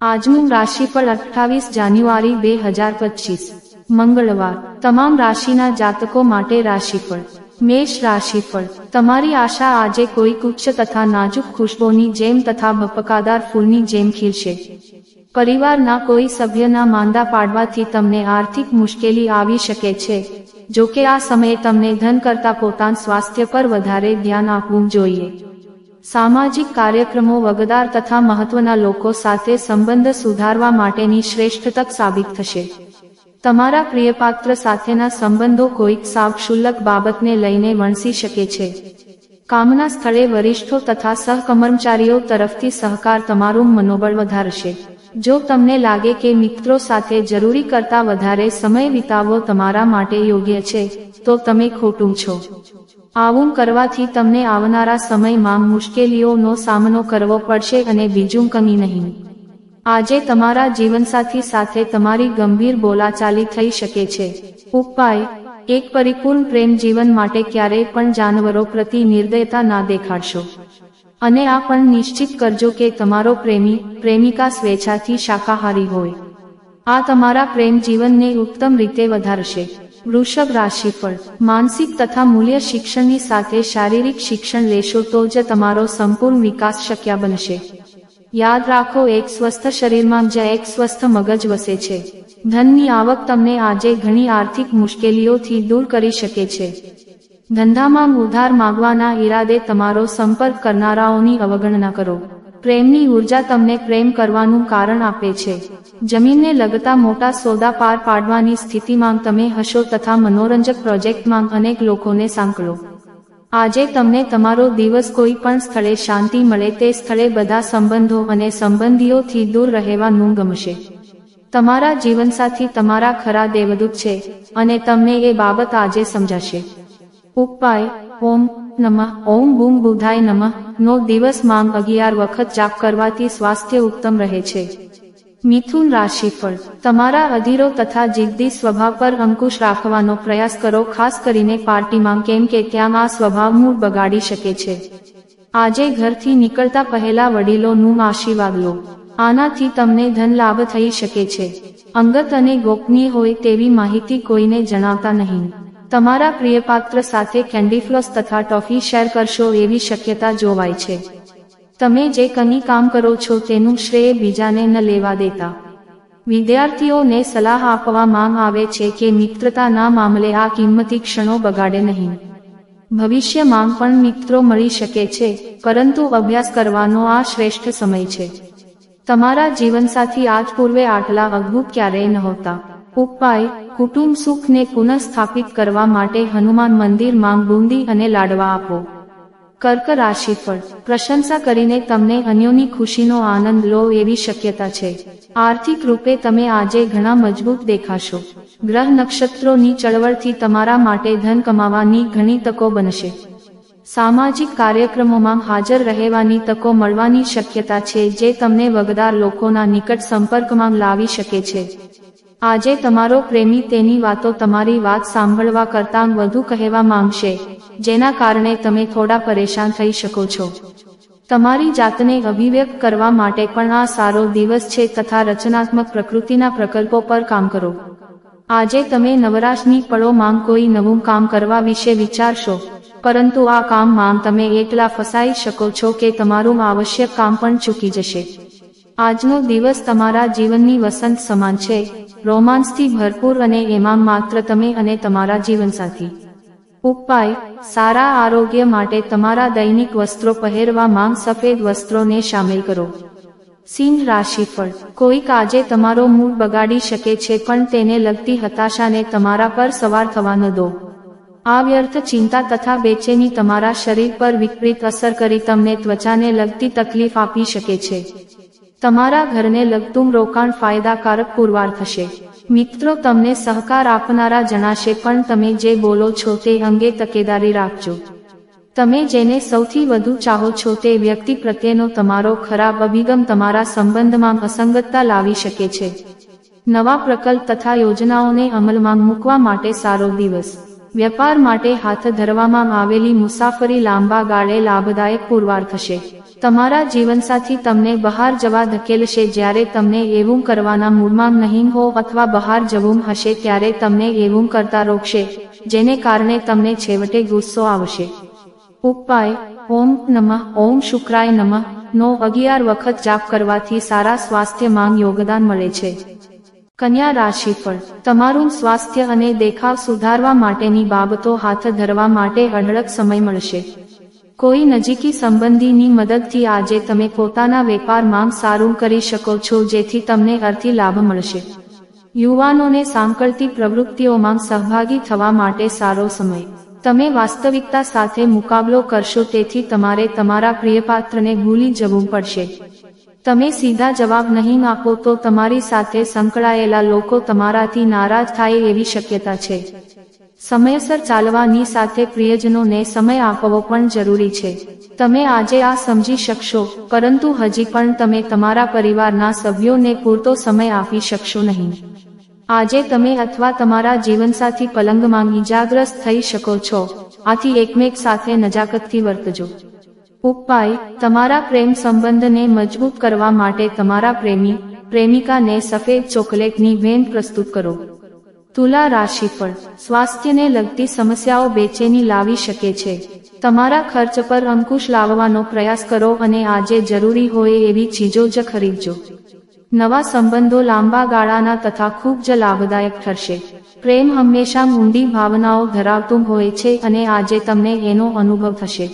આજનું રાશિફળ અઠ્ઠાવીસ જાન્યુઆરી બે હજાર પચીસ. મંગળવાર. તમામ રાશિના જાતકો માટે રાશિફળ. મેષ રાશિફળ. તમારી આશા આજે કોઈક ઉચ્ચ તથા નાજુક ખુશ્બોની જેમ તથા ભપકાદાર ફૂલની જેમ ખીલશે. પરિવારના કોઈ સભ્યના માંદા પાડવાથી તમને આર્થિક મુશ્કેલી આવી શકે છે. જો કે આ સમયે તમને ધન કરતા પોતાના સ્વાસ્થ્ય પર વધારે ધ્યાન આપવું જોઈએ. સામાજિક કાર્યક્રમો વગદાર તથા મહત્વના લોકો સાથે સંબંધ સુધારવા માટેની શ્રેષ્ઠ તક સાબિત થશે. તમારા પ્રિયપાત્ર સાથેના સંબંધો કોઈક સાવ ક્ષુલ્લક બાબતને લઈને વણસી શકે છે. કામના સ્થળે વરિષ્ઠો તથા સહકર્મચારીઓ તરફથી સહકાર તમારું મનોબળ વધારશે. જો તમને લાગે કે મિત્રો સાથે જરૂરી કરતા વધારે સમય વિતાવવો તમારા માટે યોગ્ય છે, તો તમે ખોટું છો. આવું કરવાથી તમને આવનારા સમયમાં મુશ્કેલીઓનો સામનો કરવો પડશે અને બીજું કમી નહીં. આજે તમારા જીવનસાથી સાથે તમારી ગંભીર બોલાચાલી થઈ શકે છે. ઉપાય, એક પરિપૂર્ણ પ્રેમ જીવન માટે ક્યારેય પણ જાનવરો પ્રતિ નિર્દયતા ના દેખાડશો. અને આ પણ નિશ્ચિત કરજો કે તમારો પ્રેમી, પ્રેમિકા સ્વેચ્છાથી શાકાહારી હોય. આ તમારા પ્રેમ જીવનને ઉત્તમ રીતે વધારશે. વૃષભ રાશિફળ માનસિક તથા મૂલ્ય શિક્ષણની સાથે શારીરિક શિક્ષણ લેશો તો જ તમારો સંપૂર્ણ વિકાસ શક્ય બનશે. યાદ રાખો, એક સ્વસ્થ શરીરમાં જ એક સ્વસ્થ મગજ વસે છે. ધનની આવક તમને આજે ઘણી આર્થિક મુશ્કેલીઓથી દૂર કરી શકે છે. ધંધામાં ઉધાર માગવાના ઈરાદે તમારો સંપર્ક કરનારાઓની અવગણના કરો. પ્રેમની ઊર્જા તમને પ્રેમ કરવાનું કારણ આપે છે. જમીનને લગતા મોટા સોદા પાર પાડવાની સ્થિતિમાં તમે હશો તથા મનોરંજક પ્રોજેક્ટમાં અનેક લોકોને સાંકળો. આજે તમને તમારો દિવસ કોઈ પણ સ્થળે શાંતિ મળે તે સ્થળે બધા સંબંધો અને સંબંધીઓથી દૂર રહેવાનું ગમશે. તમારા જીવનસાથી તમારા ખરા દેવદૂત છે અને તમને એ બાબત આજે સમજાશે. ઉપાય, ઓમ નમઃ ઓમ બુમ બુધાય નમઃ નો દિવસ માંગ અગિયાર વખત જાપ કરવાથી સ્વાસ્થ્ય ઉત્તમ રહે છે મિથુન રાશિફળ તમારા અધીરો તથા જિદ્દી સ્વભાવ પર અંકુશ રાખવાનો પ્રયાસ કરો ખાસ કરીને પાર્ટીમાં કેમ કે ત્યાં આ સ્વભાવ મૂળ બગાડી શકે છે આજે ઘરથી નીકળતા પહેલા વડીલોનું આશીર્વાદ લો આનાથી તમને ધન લાભ થઈ શકે છે અંગત અને ગોપનીય હોય તેવી માહિતી કોઈને જણાવતા નહીં। તમારા પ્રિયપાત્ર સાથે કેન્ડીફ્લોસ તથા ટોફી શેર કરશો એવી શક્યતા જોવાય છે. તમે જે કની કામ કરો છો તેનું શ્રેય બીજાને ન લેવા દેતા. વિદ્યાર્થીઓને સલાહ આપવામાં આવે છે કે મિત્રતાના મામલે આ કિંમતી ક્ષણો બગાડે નહીં. ભવિષ્યમાં પણ મિત્રો મળી શકે છે, પરંતુ અભ્યાસ કરવાનો આ શ્રેષ્ઠ સમય છે. તમારા જીવનસાથી આજ પૂર્વે આટલા અદ્ભુત ક્યારેય નહોતા. ઉપાય, કુટુંબ સુખને પુનઃસ્થાપિત કરવા માટે હનુમાન મંદિરમાં બુંદી અને લાડવા આપો. કર્ક રાશિફળ. પ્રશંસા કરીને તમને અન્યોની ખુશીનો આનંદ લો એવી શક્યતા છે. આર્થિક રૂપે તમે આજે ઘણા મજબૂત દેખાશો. ગ્રહ નક્ષત્રોની ચળવળથી તમારા માટે ધન કમાવાની ઘણી તકો બનશે. સામાજિક કાર્યક્રમોમાં હાજર રહેવાની તકો મળવાની શક્યતા છે જે તમને વગદાર લોકોના નિકટ સંપર્કમાં લાવી શકે છે. આજે તમારો પ્રેમી તેની વાતો તમારી વાત સાંભળવા કરતાં વધુ કહેવા માંગશે, જેના કારણે તમે થોડા પરેશાન થઈ શકો છો. તમારી જાતને અભિવ્યક્ત કરવા માટે પણ આ સારો દિવસ છે તથા રચનાત્મક પ્રકૃતિના પ્રકલ્પો પર કામ કરો. આજે તમે નવરાશની પળો માંગ કોઈ નવું કામ કરવા વિશે વિચારશો, પરંતુ આ કામ માંગ તમે એટલા ફસાઈ શકો છો કે તમારું આવશ્યક કામ પણ ચૂકી જશે. આજનો દિવસ તમારા જીવનની વસંત સમાન છે. રોમાન્સથી ભરપૂર અને એમાં માત્ર તમે અને તમારા જીવનસાથી. ઉપાય, સારા આરોગ્ય માટે તમારા દૈનિક વસ્ત્રો પહેરવા માંગ સફેદ વસ્ત્રોને સામેલ કરો. સિંહ રાશિફળ, કોઈક આજે તમારો મૂડ બગાડી શકે છે પણ તેને લગતી હતાશાને તમારા પર સવાર થવા ન દો. આ વ્યર્થ ચિંતા તથા બેચેની તમારા શરીર પર વિપરીત અસર કરી તમને ત્વચાને લગતી તકલીફ આપી શકે છે. તમારા ઘરને લગતું રોકાણ ફાયદાકારક પુરવાર થશે. મિત્રો, તમને સહકાર આપનારા જણાશે, પણ તમે જે બોલો છો તે અંગે તકેદારી રાખજો. તમે જેને સૌથી વધુ ચાહો છો તે વ્યક્તિ પ્રત્યેનો તમારો ખરાબ અભિગમ તમારા સંબંધમાં અસંગતતા લાવી શકે છે. નવા પ્રકલ્પ તથા યોજનાઓને અમલમાં મૂકવા માટે સારો દિવસ. વેપાર માટે હાથ ધરવામાં આવેલી મુસાફરી લાંબા ગાળે લાભદાયક પુરવાર થશે. તમારા જીવનસાથી તમને બહાર જવા ધકેલશે. જ્યારે તમને એવું કરવાના મૂડમાં નહીં હો અથવા બહાર જવું હશે, ત્યારે તમને એવું કરતા રોકશે, જેને કારણે તમને છેવટે ગુસ્સો આવશે. ઉપાય, ઓમ નમઃ, ઓમ શુક્રાય નમઃ, નો અગિયાર વખત જાપ કરવાથી સારા સ્વાસ્થ્યમાં યોગદાન મળે છે. કન્યા રાશિ પર તમારું સ્વાસ્થ્ય અને દેખાવ સુધારવા માટેની બાબતો હાથ ધરવા માટે અઢળક સમય મળશે. કોઈ નજીકી સંબંધીની મદદથી આજે તમે પોતાના વેપારમાં સારું કરી શકો છો, જેથી તમને અર્થી લાભ મળશે. યુવાનોને સાંકળતી પ્રવૃત્તિઓમાં સહભાગી થવા માટે સારો સમય. તમે વાસ્તવિકતા સાથે મુકાબલો કરશો, તેથી તમારે તમારા પ્રિયપાત્રને ભૂલી જવું પડશે. તમે સીધા જવાબ નહીં આપો તો તમારી સાથે સંકળાયેલા લોકો તમારાથી નારાજ થાય એવી શક્યતા છે. સમયસર ચાલવાની સાથે પ્રિયજનોને સમય આપવો પણ જરૂરી છે. તમે આજે આ સમજી શકશો, પરંતુ હજી પણ તમે તમારા પરિવારના સભ્યોને પૂરતો સમય આપી શકશો નહીં. આજે તમે અથવા તમારા જીવનસાથી પલંગમાં ઈજાગ્રસ્ત થઈ શકો છો. આથી એકમેક સાથે નજાકતથી વર્તજો. ઉપાય, તમારા પ્રેમ સંબંધને મજબૂત કરવા માટે તમારા પ્રેમી, પ્રેમિકાને સફેદ ચોકલેટની વેન પ્રસ્તુત કરો. તુલા રાશિ પણ સ્વાસ્થ્યને લગતી સમસ્યાઓ બેચેની લાવી શકે છે. તમારા ખર્ચ પર અંકુશ લાવવાનો પ્રયાસ કરો અને આજે જરૂરી હોય એવી ચીજો જ ખરીદજો. નવા સંબંધો લાંબા ગાળાના તથા ખૂબ જ લાભદાયક ઠરશે. પ્રેમ હંમેશા ઊંડી ભાવનાઓ ધરાવતું હોય છે અને આજે તમને એનો અનુભવ થશે.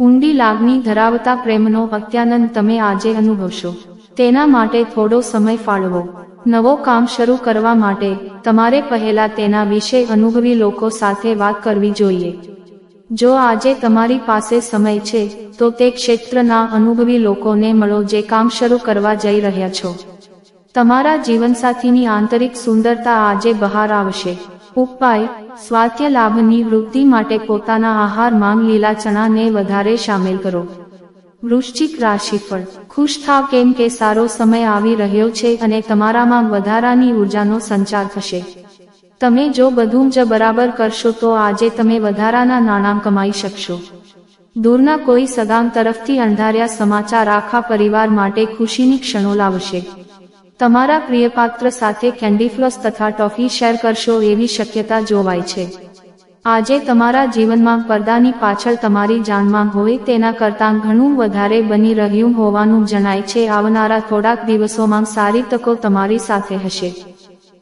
ઊંડી લાગણી ધરાવતા પ્રેમનો અત્યાનંદ તમે આજે અનુભવશો. તેના માટે થોડો સમય ફાળવો. નવો કામ શરૂ કરવા માટે તમારે પહેલા તેના વિશે અનુભવી લોકો સાથે વાત કરવી જોઈએ. જો આજે તમારી પાસે સમય છે, તો તે ક્ષેત્રના અનુભવી લોકોને મળો જે કામ શરૂ કરવા જઈ રહ્યા છો. તમારા જીવનસાથીની આંતરિક સુંદરતા આજે બહાર આવશે. ઉપાય, સ્વાસ્થ્ય લાભની વૃદ્ધિ માટે પોતાના આહારમાં લીલા ચણાને વધારે સામેલ કરો. વૃશ્ચિક રાશિફળ. ખુશ થાવ કેમ કે સારો સમય આવી રહ્યો છે અને તમારામાં વધારાની ઉર્જાનો સંચાર થશે. તમે જો બધું જ બરાબર કરશો તો આજે તમે વધારાના નાણાં કમાઈ શકશો. દૂરના કોઈ સગામ તરફથી અંધાર્યા સમાચાર આખા પરિવાર માટે ખુશીની ક્ષણો લાવશે. તમારા પ્રિયપાત્ર સાથે કેન્ડીફ્લોસ તથા ટોફી શેર કરશો એવી શક્યતા જોવાય છે. આજે તમારા જીવનમાં પડદાની પાછળ તમારી જાનમાં હોય તેના કરતાં ઘણું વધારે બની રહ્યું હોવાનું જણાય છે. આવનારા થોડાક દિવસોમાં સારી તકો તમારી સાથે હશે.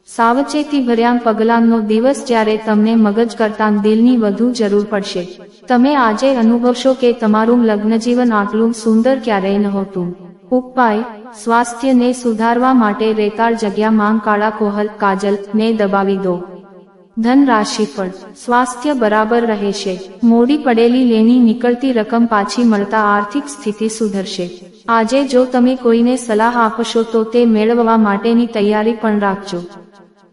સાવચેતી ભર્યા પગલાંનો દિવસ જ્યારે તમને મગજ કરતાં દિલની વધુ જરૂર પડશે. તમે આજે અનુભવશો કે તમારું લગ્નજીવન આટલું સુંદર ક્યારેય નહોતું. ઉપાય, સ્વાસ્થ્યને સુધારવા માટે રેતાળ જગ્યામાં કાળા કોહલ, કાજલ ને દબાવી દો. ધન રાશિ રાશિફળ સ્વાસ્થ્ય બરાબર રહેશે. મોડી પડેલી લેની નીકળતી રકમ પાછી મળતા આર્થિક સ્થિતિ સુધરશે. આજે જો તમે કોઈને સલાહ આપશો તો તે મેળવવા માટેની તૈયારી પણ રાખજો.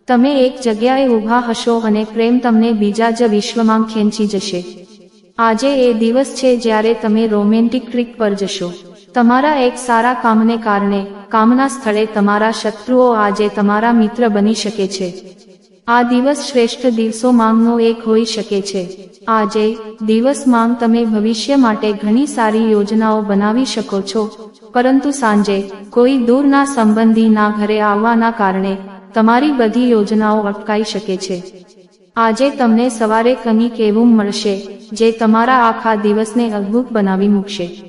તમે એક જગ્યાએ ઊભા હશો અને પ્રેમ તમને બીજા જ વિશ્વમાં ખેંચી જશે. આજે એ દિવસ છે જ્યારે તમે રોમેન્ટિક ટ્રીક પર જશો. તમારા એક સારા કામને કારણે, કામના સ્થળે તમારા શત્રુઓ આજે તમારા મિત્ર બની શકે છે. આ દિવસ શ્રેષ્ઠ દિવસો માંગનો એક હોઈ શકે છે. આજે, દિવસ માંગ તમે ભવિષ્ય માટે ઘણી સારી યોજનાઓ બનાવી શકો છો. પરંતુ સાંજે, કોઈ દૂરના સંબંધીના ઘરે આવવાના કારણે, તમારી બધી યોજનાઓ અટકાઈ શકે છે. આજે તમને સવારે કંઈક એવું મળશે, જે તમારા આખા દિવસને અદ્ભુત બનાવી મૂકશે.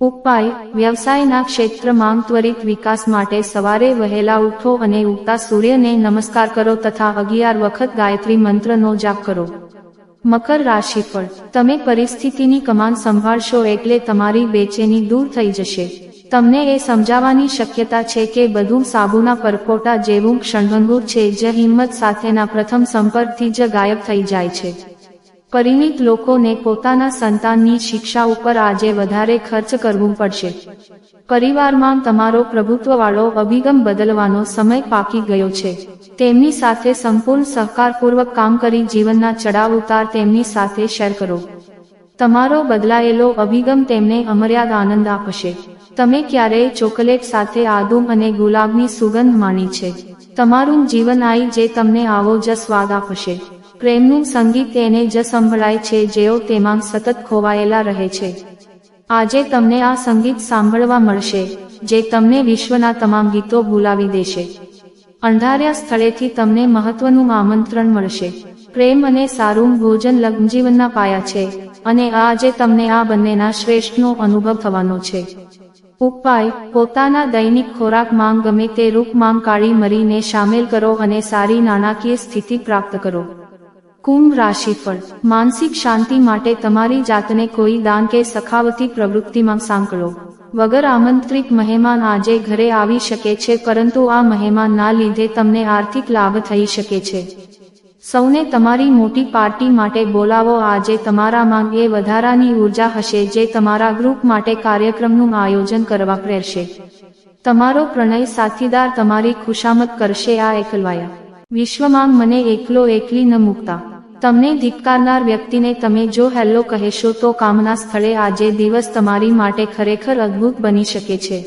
ઉપાય, વ્યવસાયના ક્ષેત્રમાં ત્વરિત વિકાસ માટે સવારે વહેલા ઉઠો અને ઉગતા સૂર્યને નમસ્કાર કરો તથા અગિયાર વખત ગાયત્રી મંત્રનો જાપ કરો. મકર રાશિ પર તમે પરિસ્થિતિની કમાન સંભાળશો એટલે તમારી બેચેની દૂર થઈ જશે. તમને એ સમજાવવાની શક્યતા છે કે બધું સાબુના પરપોટા જેવું ક્ષણભંગુર છે, જે હિંમત સાથેના પ્રથમ સંપર્કથી જ ગાયબ થઈ જાય છે. પરિણિત લોકોને પોતાના સંતાનની શિક્ષા ઉપર આજે વધારે ખર્ચ કરવું પડશે. પરિવારમાં તમારો પ્રભુત્વવાળો અભિગમ બદલવાનો સમય પાકી ગયો છે. તેમની સાથે સંપૂર્ણ સહકારપૂર્વક કામ કરી જીવનના ચડાવ ઉતાર તેમની સાથે શેર કરો. તમારો બદલાયેલો અભિગમ તેમને અમર્યાદ આનંદ આપશે. તમે ક્યારેય ચોકલેટ સાથે આદુમ અને ગુલાબની સુગંધ માણી છે. તમારું જીવન આઈ જે તમને આવો જ સ્વાદ આપશે. પ્રેમનું સંગીત તેને જ સંભળાય છે, જેઓ તેમાં સતત ખોવાયેલા રહે છે. આજે તમને આ સંગીત સાંભળવા મળશે, જે તમને વિશ્વના તમામ ગીતો ભૂલાવી દેશે. અંધાર્યા સ્થળેથી તમને મહત્વનું આમંત્રણ મળશે. પ્રેમ અને સારું ભોજન લગ્નજીવનના પાયા છે, અને આજે તમને આ બંનેના શ્રેષ્ઠનો અનુભવ થવાનો છે. ઉપાય, પોતાના દૈનિક ખોરાક માંગ ગમે તે રૂપ માંગ કાળી મરીને સામેલ કરો અને સારી નાણાકીય સ્થિતિ પ્રાપ્ત કરો. કુંભ રાશિફળ. માનસિક શાંતિ માટે તમારી જાતને કોઈ દાન કે સખાવતી પ્રવૃત્તિમાં સાંકળો. વગર આમંત્રિત મહેમાન આજે ઘરે આવી શકે છે, પરંતુ આ મહેમાનના લીધે તમને આર્થિક લાભ થઈ શકે છે. સૌને તમારી મોટી પાર્ટી માટે બોલાવો, આજે તમારામાં એ વધારાની ઊર્જા હશે જે તમારા ગ્રુપ માટે કાર્યક્રમનું આયોજન કરવા પ્રેરશે. તમારો પ્રણય સાથીદાર તમારી ખુશામત કરશે, આ એકલવાયા. વિશ્વમાં મને એકલો એકલી ન મૂકતા. તમને ધિક્કારનાર વ્યક્તિને તમે જો હેલ્લો કહેશો તો કામના સ્થળે આજે દિવસ તમારી માટે ખરેખર અદ્ભુત બની શકે છે.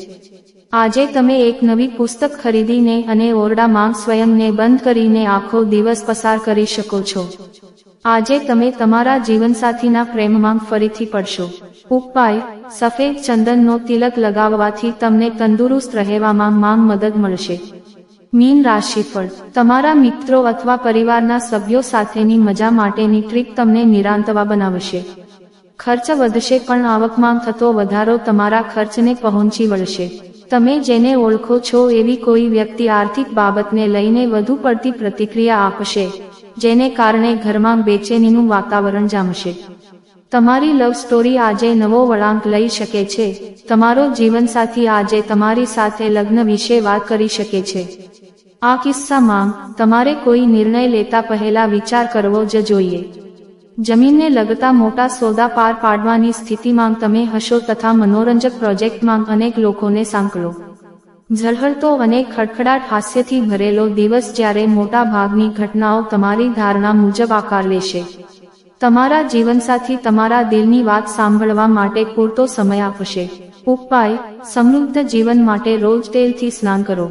આજે તમે એક નવી પુસ્તક ખરીદીને અને ઓરડામાં સ્વયંને બંધ કરીને આખો દિવસ પસાર કરી શકો છો. આજે તમે તમારા જીવનસાથીના પ્રેમમાં ફરીથી પડશો. ઉપાય, સફેદ ચંદનનો તિલક લગાવવાથી તમને તંદુરસ્ત રહેવામાં માંગ મદદ મળશે. મીન રાશિફળ. તમારા મિત્રો અથવા પરિવારના સભ્યો સાથેની મજા માટેની ટ્રીપ તમને નિરાંતવા બનાવશે. ખર્ચ વધશે પણ આવકમાં થતો વધારો તમારા ખર્ચને પહોંચી વળશે. તમે જેને ઓળખો છો એવી કોઈ વ્યક્તિ આર્થિક બાબતને લઈને વધુ પડતી પ્રતિક્રિયા આપશે, જેને કારણે ઘરમાં બેચેનીનું વાતાવરણ જામશે. તમારી લવ સ્ટોરી આજે નવો વળાંક લઈ શકે છે. તમારો જીવનસાથી આજે તમારી સાથે લગ્ન વિશે વાત કરી શકે છે. આ કિસ્સામાં તમારે કોઈ નિર્ણય લેતા પહેલા વિચાર કરવો જ જોઈએ. જમીનને લગતા મોટા સોદા પાર પાડવાની સ્થિતિમાં તમે હશો તથા મનોરંજક પ્રોજેક્ટમાં અનેક લોકોને સાંકળો. ઝળહળતો અને ખડખડાટ હાસ્યથી ભરેલો દિવસ જ્યારે મોટા ભાગની ઘટનાઓ તમારી ધારણા મુજબ આકાર લેશે. તમારા જીવનસાથી તમારા દિલની વાત સાંભળવા માટે પૂરતો સમય આપશે. ઉપાય, સમૃદ્ધ જીવન માટે રોજ તેલથી સ્નાન કરો.